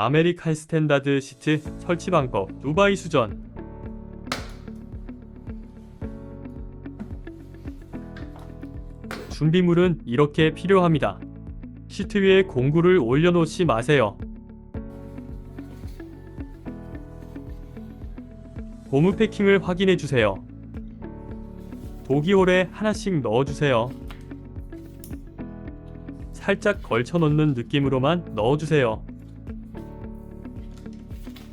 아메리칸 스탠다드 시트 설치 방법 두바이 수전 준비물은 이렇게 필요합니다. 시트 위에 공구를 올려놓지 마세요. 고무 패킹을 확인해 주세요. 도기홀에 하나씩 넣어주세요. 살짝 걸쳐 놓는 느낌으로만 넣어주세요.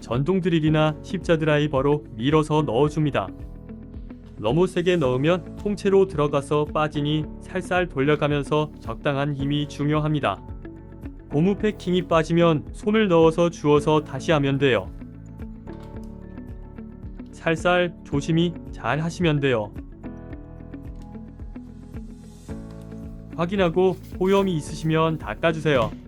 전동 드릴이나 십자 드라이버로 밀어서 넣어줍니다. 너무 세게 넣으면 통째로 들어가서 빠지니 살살 돌려가면서 적당한 힘이 중요합니다. 고무 패킹이 빠지면 손을 넣어서 주워서 다시 하면 돼요. 살살 조심히 잘 하시면 돼요. 확인하고 오염이 있으시면 닦아주세요.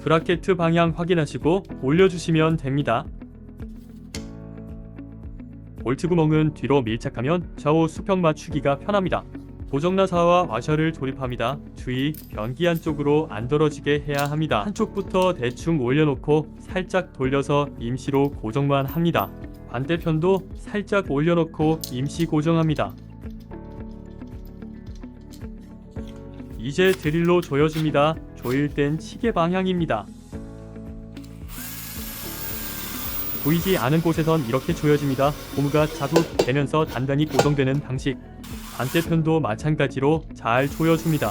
브라켓 방향 확인하시고 올려주시면 됩니다. 볼트 구멍은 뒤로 밀착하면 좌우 수평 맞추기가 편합니다. 고정나사와 와셔를 조립합니다. 주의, 변기 한쪽으로 안 떨어지게 해야 합니다. 한쪽부터 대충 올려놓고 살짝 돌려서 임시로 고정만 합니다. 반대편도 살짝 올려놓고 임시 고정합니다. 이제 드릴로 조여줍니다. 조일 땐 시계 방향입니다. 보이지 않은 곳에선 이렇게 조여집니다. 고무가 자국되면서 단단히 고정되는 방식. 반대편도 마찬가지로 잘 조여줍니다.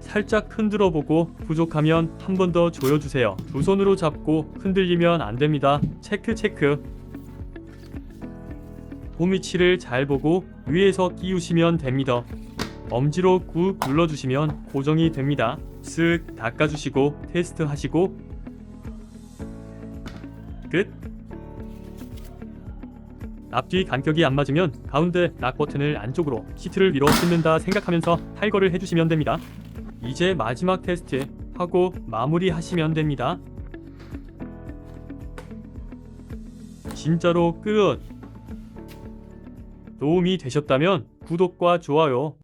살짝 흔들어 보고 부족하면 한 번 더 조여주세요. 두 손으로 잡고 흔들리면 안 됩니다. 체크 체크. 홈 위치를 잘 보고 위에서 끼우시면 됩니다. 엄지로 꾹 눌러주시면 고정이 됩니다. 쓱 닦아주시고 테스트하시고 끝. 앞뒤 간격이 안 맞으면 가운데 락 버튼을 안쪽으로 시트를 밀어 뜯는다 생각하면서 탈거를 해주시면 됩니다. 이제 마지막 테스트 하고 마무리하시면 됩니다. 진짜로 끝. 도움이 되셨다면 구독과 좋아요